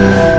Yeah.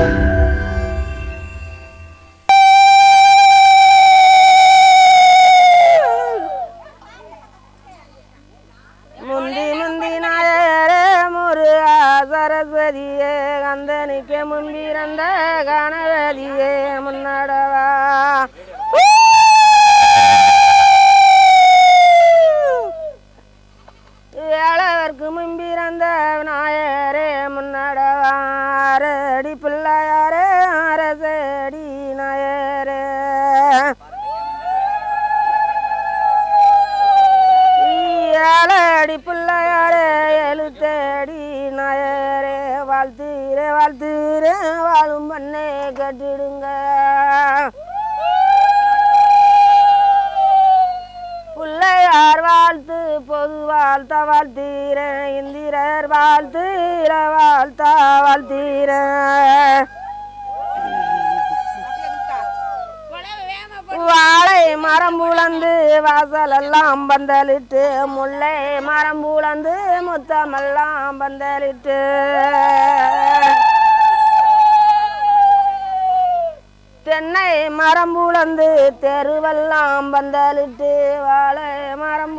வாழ்த்துறே வாழும் பண்ணே கட்டிடுங்க. பிள்ளையார் வாழ்த்து பொது வாழ்த்த வாழ்த்தீரேன் இந்திரர் வாழ்த்து இர வாழ்த்தா வாழ்த்தீரேன் வாழை மரம் புலந்து வாசல் எல்லாம் பந்தலிட்டு முல்லை மரம் புலந்து முத்தமெல்லாம் பந்தலிட்டு. தென்னை மரம்புலந்து தெருவெல்லாம் பந்தலிட்டு வாழை மரம்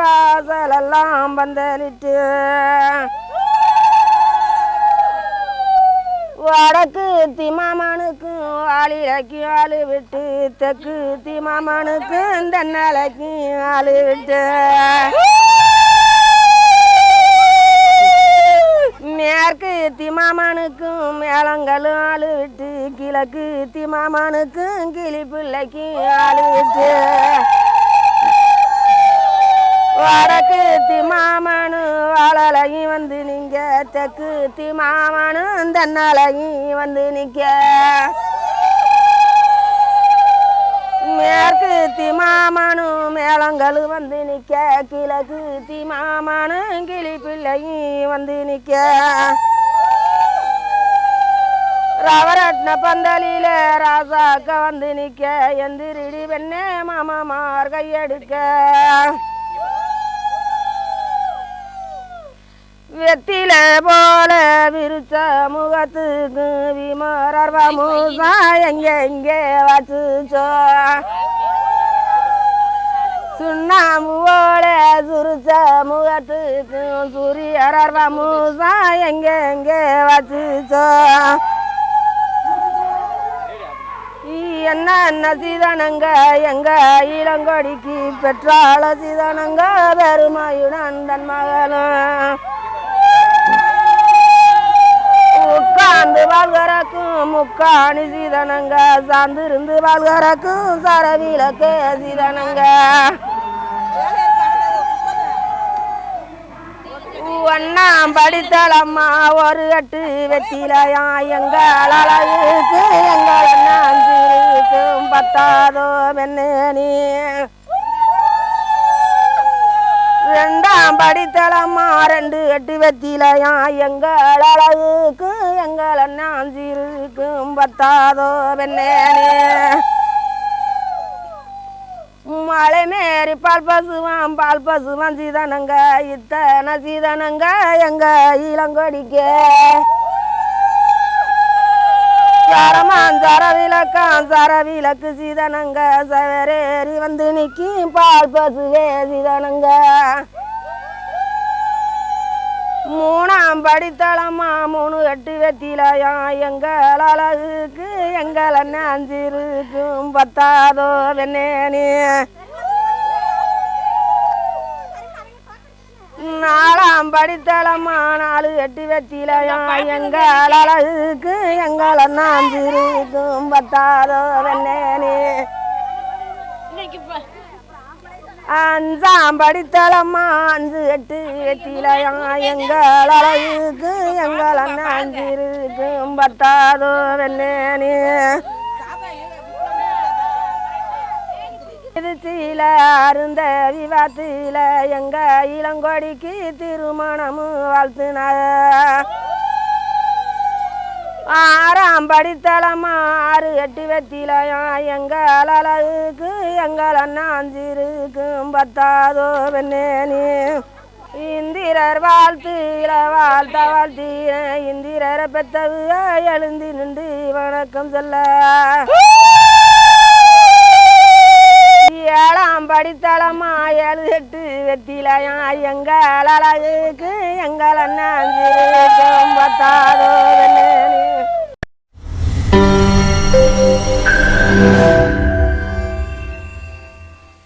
வாசலெல்லாம் பந்தலிட்டு. வடக்கு திமாமனுக்கு வாளிலைக்கு ஆளு விட்டு தெற்கு திமாமனுக்கு தென்னலைக்கு ஆளு விட்டு திமாமனுக்கும் மேளங்களும் ஆளு விட்டு கிழக்கு திமாமனுக்கும் கிளி பிள்ளைக்கு ஆளு விட்டு வடக்கு திமாமனு வாழலையும் வந்து நீங்க தெற்கு திமாமனு தென்னாலையும் வந்து நிக்க மேற்கு திமாமனு மேளங்களும் வந்து நிக்க கிழக்கு திமாமனு கிளி பிள்ளையும் வந்து நிக்க ரவரட்ன பந்தலில ராசாக்க வந்து நிக்க எந்திரிடி வெண்ணே மாமாமார் கையெடுக்க. வெத்தில போல விரிச்ச முகத்துக்கு விமரர்வ மூசா எங்க எங்கே வச்சுச்சோ. சுண்ணாம்பு சுருச்ச முகத்துக்கு சூரியரர்வ மூசா எங்க எங்கே வச்சுச்சோ. என்ன என்ன சீதனங்க எங்க இளங்கொடிக்கு பெற்றாள சீதனங்க பெருமையுடன் தன் மகனும் உட்கார்ந்து வாழ்கறக்கும் முக்காணி சீதனங்க சார்ந்திருந்து வாழ்கறக்கும் சரவிளக்கே சீதனங்க ஒன்னாம் படித்தலம்மா ஒரு கட்டு வெத்திலையா எங்கள் அழகுக்கு எங்கள் அண்ணாஞ்சிருக்கும் பத்தாதோ வெண்ணே ரெண்டாம் படித்தலம்மா ரெண்டு எட்டு வெத்திலையா எங்கள் அழகுக்கு எங்கள் அண்ணாஞ்சிருக்கும் பத்தாதோ வெண்ணே மலை மேரி பால் பசுவான் பால் பசுவான் சீதானங்க இத்தனை சீதானங்க எங்க இளங்கொடிக்க. சரமான் சர விளக்கான் சர விளக்கு சீதானங்க சவரேறி வந்து நிக்கி பால் பசுவே சீதானங்க. மூணாம் படித்தளமா மூணு எட்டு வெத்திலையா எங்கள் அழகுக்கு எங்கள் அண்ணன் அஞ்சிருக்கும் பத்தாதோ வெண்ணேனே நாலாம் படித்தளமா நாலு எட்டு வெத்திலையா எங்கள் அழகுக்கு எங்கள் அண்ணன் அஞ்சிருக்கும் பத்தாதோ வெண்ணேனே அஞ்சாம் படித்தளம்மா அஞ்சு எட்டு எட்டிலையா எங்கள் அழகுக்கு எங்கள் அண்ணன் அஞ்சு இருக்கும் பத்தாதோ திருச்சியில அருந்த விவாத்தில எங்க இளங்கொடிக்கு திருமணமும் வாழ்த்துனார். ஆறாம் படித்தளமா ஆறு எட்டு வெத்திலையா எங்கள் அழகுக்கு எங்கள் அண்ணாஞ்சிருக்கும் பத்தாதோ வெண்ணேனி இந்திரர் வாழ்த்து வாழ்த்த வாழ்த்தீர இந்திரர பெத்தவு எழுந்து நின்று வணக்கம் சொல்ல. ஏழாம் படித்தளமா ஏழு எட்டு வெத்திலையா எங்கள் அழகுக்கு எங்கள் அண்ணாஞ்சிருக்கும் பத்தாதோ வெண்ணே